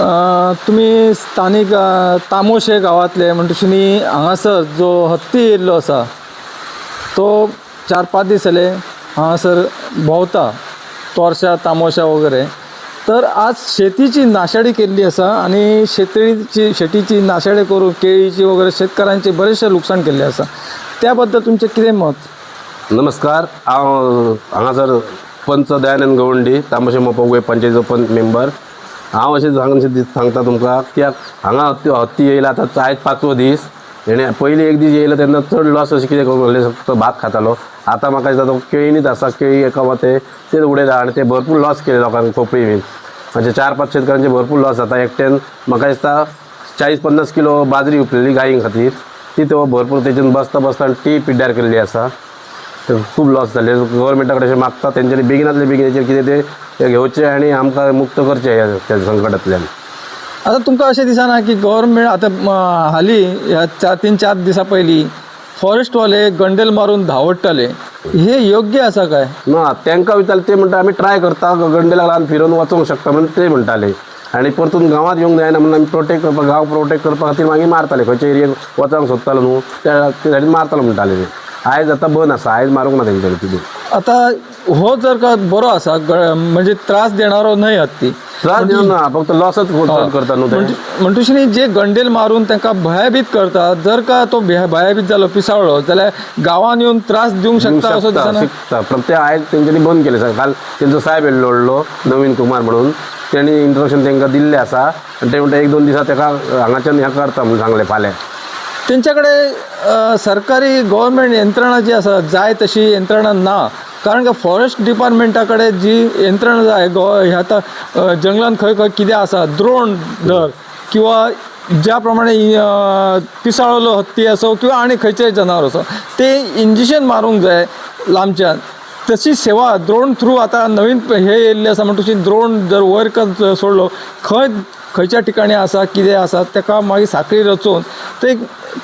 अ, तुम्ही स्थानिक अ, तामोशे गांवांतले म्हणटकुनी हांगासर जो हत्ती येयल्लो आसा तो चार पांच दीस जाले हांगासर भोंवता तोरशा तामोशा वगैरे. तर आज शेतीची नाशाडी केल्ली आसा आनी शेतीची शेतीची नाशाडी करून केळीची वगैरे शेतकारांचे बरेचशे लुकसाण केल्लें आसा त्या बद्दल तुमचें कितें मत? नमस्कार. हांव हांगासर पंच दयानंद गवंडी तामोशे मोपगोय पंचायतीचो पंच मेंबर. हांव अशें सांगशें दीस सांगता तुमकां कित्याक हांगा हत्ती हत्ती येयला आतां आयज पांचवो दीस. हेणें पयलीं एक दीस येयलो तेन्ना चड लॉस अशें कितें करून म्हणलें फक्त भात खातालो. आतां म्हाका दिसता तो केळीनीच आसा केळी एका वते तेच उडयता आनी ते भरपूर लॉस केले लोकांक खोपरी बीन. म्हणजे चार पांच शेतकारांचे भरपूर लॉस जाता एकट्यान म्हाका दिसता चाळीस पन्नास किलो बाजरी उपलेली गायीं खातीर. ती तो भरपूर तेच्यान बसता बसता ती पिड्ड्यार केल्ली आसा. खूब लॉस जाले गव्हर्मेंटा कडेन अशें मागता तेंच्यांनी बेगिनातले बेगीन हेचेर कितें ते घेवचे आनी आमकां मुक्त करचे ह्या त्या संकटांतल्यान. आतां तुमकां अशें दिसना की गव्हर्मेंट आतां हालीं ह्या चार तीन चार दिसां पयलीं फॉरेस्टवाले गंडेल मारून धांवडटाले हे योग्य आसा काय? ना तांकां विचारलें ते म्हणटा आमी ट्राय करता गंडेला लागून फिरोवन वचोंक शकता म्हणून ते म्हणटाले आनी परतून गांवांत येवंक जायना म्हणून आमी प्रोटेक्ट करपाक गांव प्रोटेक्ट करपा खातीर मागीर मारताले खंयच्या एरियेक वचोंक सोदतालो न्हू त्या सायडीन मारतालो म्हणटाले ते. आयज आतां बंद आसा आयज मारूंक ना तेंच्यांनी तितून आतां हो जर का बरो आसा ग- म्हणजे त्रास देणारो न्हय हत्ती त्रास दिवं ना फक्त लॉसच करता न्हू ते. म्हणटुशी जे गंडेल मारून तांकां भयाभीत करता जर का तो भया- भयाभीत जालो पिसावळो जाल्यार गांवांत येवन त्रास दिवंक शकता असो शकता दिसना? शिकता. पण ते आयज तेंच्यांनी बंद केले काल तेंचो साहेब येयल्लो व्हडलो नवीन कुमार म्हणून. त्यांनी इंट्रोडक्शन तांकां दिल्लें आसा. आनी ते म्हणटा एक दोन दिसा ताका हांगाच्यान हें करता म्हणून सांगलें फाल्यां. तेंच्याकडे सरकारी गव्हर्मेंट यंत्रणा जी आसा जाय तशी यंत्रणा ना. कारण का फॉरेस्ट डिपार्टमेंटा कडेन जी यंत्रणा जाय गो हे आतां अ, जंगलान खंय खंय कितें आसा द्रोण धर किंवा ज्या प्रमाणे पिसाळलो हत्ती असो किंवा आनी खंयचेय जनावर असो ते इंजेक्शन मारूंक जाय लांबच्यान तशी सेवा द्रोण थ्रू आतां नवीन हे येयल्ले आसा म्हणटकुच द्रोण जर वयर सोडलो खंय खंयच्या ठिकाणी आसा कितें आसा ताका मागीर साखळी रचून ते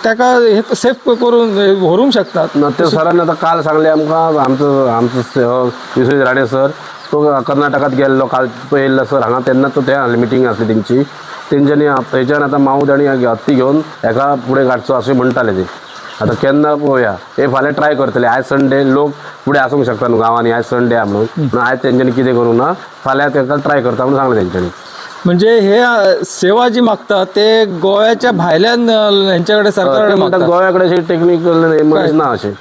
ताका हे सेफ करून व्हरूंक शकतात. न ते सरांनी आतां काल सांगलें आमकां आमचो आमचो विश्वजीत राणे सर तो कर्नाटकात गेल्लो काल तो येयल्लो सर हांगा तेन्ना तो ते हाडले मिटींग आसली तेंची तेंच्यांनी थंयच्यान आतां माऊद आनी हत्ती घेवन हेका फुडें काडचो अशें म्हणटाले ते. आतां केन्ना पळोवया हे फाल्यां ट्राय करतले. आयज संडे लोक फुडें आसूंक शकता न्हू गांवांनी आयज संडे आहा म्हणून. आयज तेंच्यांनी कितें करूं ना? फाल्यां ताका ट्राय करता म्हणून सांगलें तेंच्यांनी म्हणजे हे अ, सेवा जी मागतात ते गोव्याच्या भायल्यान अ, हेंच्या कडेन सरकारा ते कडेन म्हणटात मागतात अशें टेक्निकल ना अशें.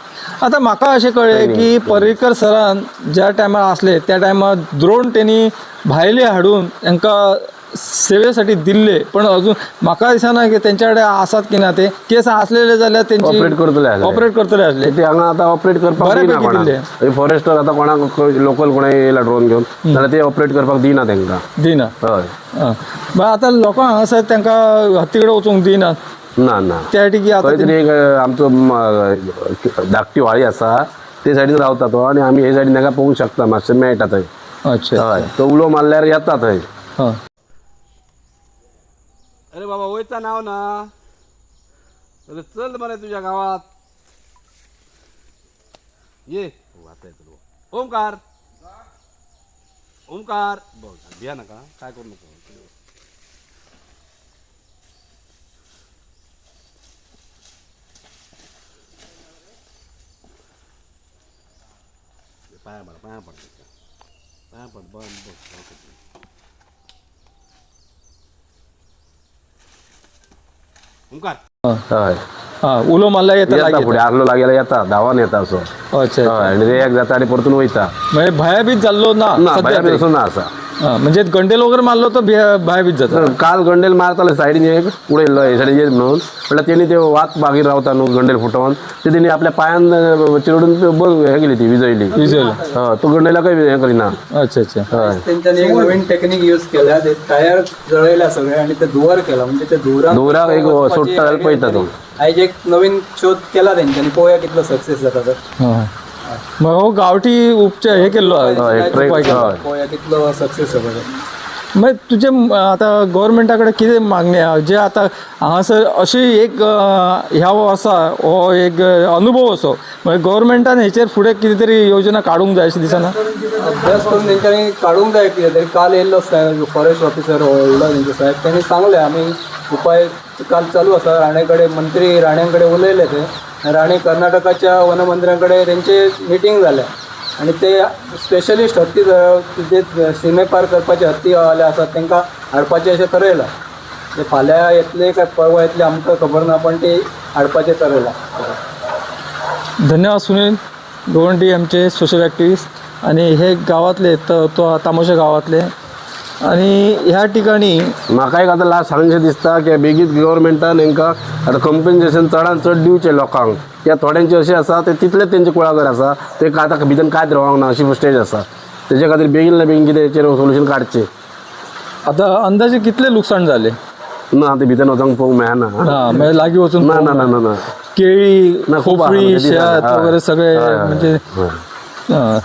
आता म्हाका अशें कळ्ळें की पर्रीकर सरान ज्या टायमार आसले त्या टायमार द्रोण तेणी भायले हाडून तांकां सेवेसाठी दिल्ले पण अजून म्हाका दिसना की तेंच्या कडेन आसात की ना ते. केस आसलेले जाल्यार तेंची ऑपरेट करतले आसले. ऑपरेट करतले आसले ते हांगा आतां ऑपरेट करपाक दिना. कोणाक फॉरेस्टर आतां कोणाक लोकल कोणा येयला ड्रोन घेवन जाल्यार ते ऑपरेट करपाक दिना तांकां दिना. हय. बा आतां लोकां हांगासर तांकां हत्ती कडेन वचूंक दिनात ना ना. त्या ठिकी खंय आतां तरी एक अ, आमचो म, धाकटी व्हाळी आसा ते सायडीन रावता तो आनी आमी हे सायडीन ताका पळोवंक शकता मातशें मेळटा थंय अच्छा. हय. तो उलो मारल्यार येता थंय हां. अरे बाबा वयचा नाव ना. अरे चल मरे तुझ्या गावात. ये. हो, आता येतो ओमकार. ओमकार. बघ भिया नका. काय करू नको. पाया पड पाया पड. पाया पड बघ बघ हय. हां उलो मारल्यार येता येता लागीं फुडें आसलो लागेला येता. धांवान येता असो. येता. अच्छा हय आनी ते एक जाता आनी परतून वयता. म्हणजे भयाभीत जाल्लो ना ना सध्या भायर तरी. असो ना आसा हां, म्हणजे गंडेल वगैरे मारलो तर भ्या- भयभीत जाता. काल गंडेल मारताले सायडीन एक हे सायडीन येत म्हणून. म्हटल्यार तेणी ते वात मागीर रावता न्हू गंडेल फुटोवन. ते तेणी आपल्या पांयान अ, चिरडून ते बंद हे केली ती विजयली विजयली. तो गंडेलाकय हे करिना. अच्छा अच्छा. हय त्यांच्यानी एक नवीन टेक्निक यूज केला. ते टायर जळयला सगळे आणि ते धुवर केला. म्हणजे ते धुवराक धुवराक एक जाल्यार पळयता तो. आयज एक नवीन शोध केला त्यांच्यानी. पळोवया कितलो सक्सेस जाता तर. हां. मग हो गावठी उपचार हे केलो. सक्सेस मग तुझे आता गव्हर्मेंटाकडे कितें मागणी आहा? जे आता हांगासर अशी एक ह्या वर्सा हो एक अनुभव असो. म्हणजे गव्हर्मेंटान हेचेर फुडें कितें तरी योजना काडूंक जाय अशें दिसना? अभ्यास करून तेंच्यांनी काढूंक जाय कितें तरी काल येयल्लो साहेब फॉरेस्ट ऑफिसर व्हडलो तेंचे साहेब. त्यांनी सांगले आमी उपाय काल चालू आसा राणे कडेन मंत्री राणे कडेन उलयले ते. राणे कर्नाटकाच्या वनमंत्र्यांकडे तेंचे मिटींग जाल्या आणि ते स्पेशलिस्ट हत्ती जे सिमे पार करपाचे हत्ती आले आसात तांकां हाडपाचें अशें ठरयलां ते फाल्यां येतले काय परवा येतले आमकां खबर ना पण ते हाडपाचें ठरयलां धन्यवाद सुनील. गोवंडी आमचे सोशल ॲक्टिविस्ट आणि हे गावातले तो तो तामोशा गावातले आणि ह्या ठिकाणी म्हाका एक आतां लास्ट सांगचें दिसता की बेगीत गव्हर्मेंटान हांकां आतां कंपेन्सेशन चडान चड दिवचें लोकांक. कित्याक थोड्यांचे अशें आसा ते तितलेच तेंचे कुळागर आसा ते आतां भितर कांयच रावंक ना अशी स्टेज आसा तेजे खातीर बेगीन ना बेगीन कितें हेचेर सोल्युशन काडचें आता अंदाजे कितले लुकसाण झाले? ना ते भितर वचोंक पळोवंक मेळना हा म्हणजे लागीं वचून ना ना ना ना ना. केळी ना, खूप खोपरी आहे, म्हणजे शेत वगैरे सगळे म्हणजे. हा.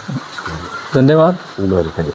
धन्यवाद. बरें थँक्यू.